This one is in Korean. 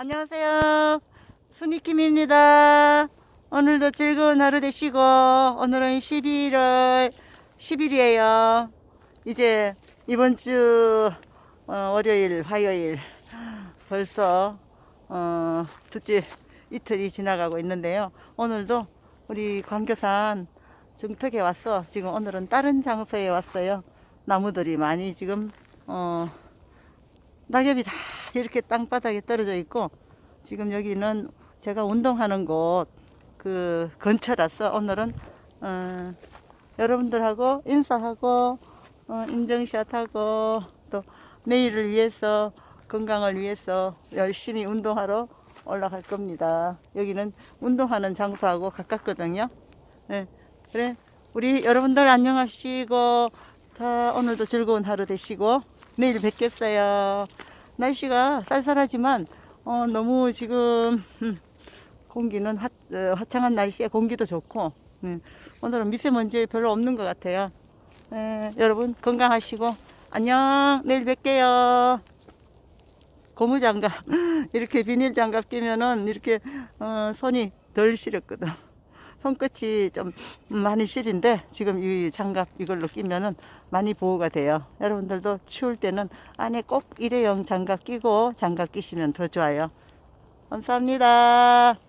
안녕하세요. 순이킴입니다. 오늘도 즐거운 하루 되시고, 오늘은 11월 10일이에요. 이제 이번 주 어, 월요일, 화요일 벌써 어, 둘째 이틀이 지나가고 있는데요. 오늘도 우리 광교산 중턱에 왔어. 지금 오늘은 다른 장소에 왔어요. 나무들이 많이 지금 어, 낙엽이 다 이렇게 땅바닥에 떨어져 있고 지금 여기는 제가 운동하는 곳 그 근처라서 오늘은 어, 여러분들하고 인사하고 어, 인증샷하고 또 내일을 위해서 건강을 위해서 열심히 운동하러 올라갈 겁니다. 여기는 운동하는 장소하고 가깝거든요. 네, 그래 우리 여러분들 안녕하시고 다 오늘도 즐거운 하루 되시고 내일 뵙겠어요. 날씨가 쌀쌀하지만 어, 너무 지금 음, 공기는 화, 어, 화창한 날씨에 공기도 좋고 음, 오늘은 미세먼지 별로 없는 것 같아요. 에, 여러분 건강하시고 안녕 내일 뵐게요. 고무장갑 이렇게 비닐 장갑 끼면은 이렇게 어, 손이 덜 시렸거든. 손끝이 좀 많이 시린데 지금 이 장갑 이걸로 끼면은 많이 보호가 돼요. 여러분들도 추울 때는 안에 꼭 일회용 장갑 끼고 장갑 끼시면 더 좋아요. 감사합니다.